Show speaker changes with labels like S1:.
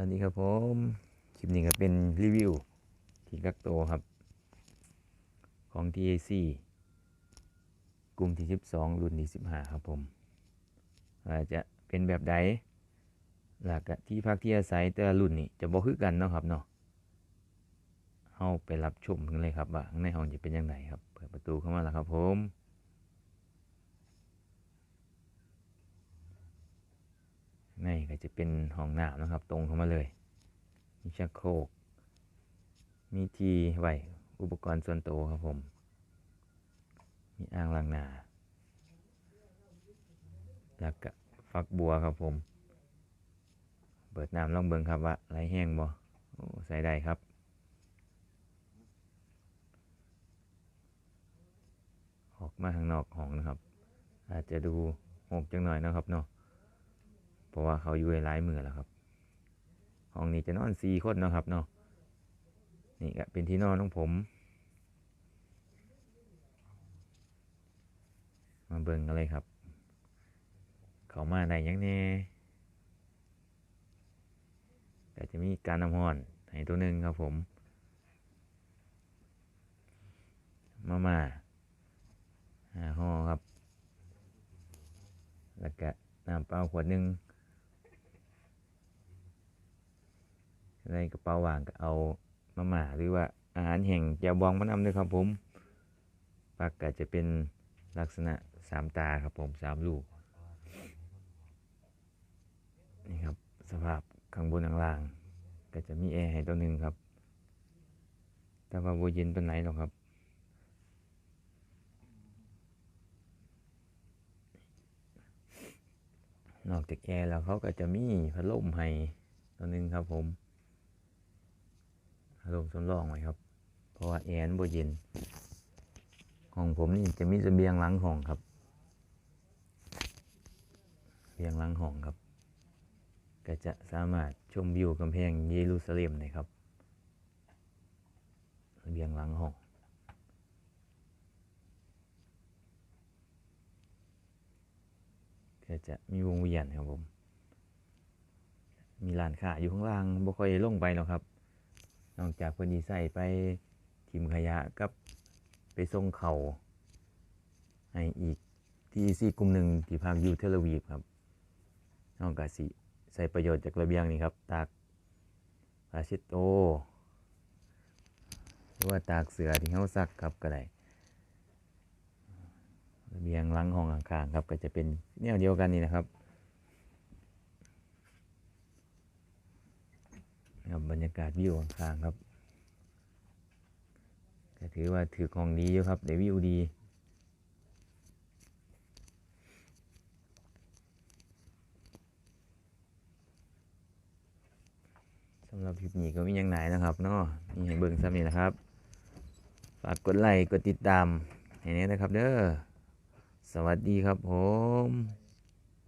S1: วัสดีครับผม คลิปนี้ก็เป็นรีวิวที่กักโตวครับ ของ TAC กลุ่มที่ 12 รุ่นที่15 ครับผมว่าจจะเป็นแบบใดหลักที่พักที่อาศัยแต่รุ่นนี่จะบ่คือกันเนาะครับเนาะเฮาไปรับชมกันเลยครับว่าข้างในห้องจะเป็นยังไงครับ เปิดประตูเข้ามาแล้วครับผม ในก็จะเป็นห้องน้ำนะครับ ตรงเข้ามาเลย มีชักโครก มีทีไว้อุปกรณ์ส่วนตัวครับผม มีอ่างล้างหน้าแล้วก็ฟักบัวครับผม เปิดน้ำลองเบิ่งครับว่าไหลแห้งบ่ใส่ได้ครับออกมาข้างนอกห้องนะครับ อาจจะดูหกจังหน่อยนะครับเนาะ ราะว่าเขาอยู่หลายมือแล้วครับห้องนี้จะนอนสี่คนนะครับเนาะนี่ก็เป็นที่นอนของผม มาเบิ่งกันเลยครับ เขามาได้หยังแน่ก็จะมีการนำห้อนให้ตัวหนึ่งครับผม มามาห้าห่อครับ แล้วก็น้ำเปล่าขวดหนึ่ง ในกระเป๋าว่างก็เอามาม่าหรือว่าอาหารแห่งแจวบองมานำด้วยครับผมปักก็จะเป็นลักษณะสามตาครับผมสามลูกนี่ครับสภาพข้างบนข้างล่าง ก็จะมีแอร์ให้ตัวหนึ่งครับ แต่ว่าโบเย็นเป็นไหนหรอกครับนอกจากแอร์แล้วเขาก็จะมีพัดลมให้ตัวหนึ่งครับผม พัดลมสำรองไว้ครับ เพราะว่าแอนบ่เย็นห้องผมนี่จะมีระเบียงหลังห้องครับเบียงหลังห้องครับ ก็จะสามารถชมวิวกำแพงเยรูซาเล็มได้ครับเบียงหลังห้องก็จะมีวงเวียนครับผม มีร้านค้าอยู่ข้างล่างบ่ค่อยลงไปหรอกครับ นอกจากเพิ่นสิใส่ไปทิมขยะกับไปส่งเขาให้อีกที่ซีกลุ่มหนึ่งที่พักอยู่เทลวีฟครับนอกจากสิใส่ประโยชน์จากระเบียงนี่ครับ ตากผ้าเช็ดโตหรือว่าตากเสือที่เขาซักครับก็ได้ระเบียงหลังห้องข้างๆครับ ก็จะเป็นแนวเดียวกันนี่นะครับ ครับบรรยากาศวิวข้างๆครับก็ถือว่าถือของดีอยู่ครับได้วิวดีสำหรับคลิปนี้ก็มีอย่างไหนนะครับเนาะมีให้เบิ่งซ้ำนี่นะครับ ฝากกดไลค์กดติดตามให้แน่นะครับ เด้อ สวัสดีครับผม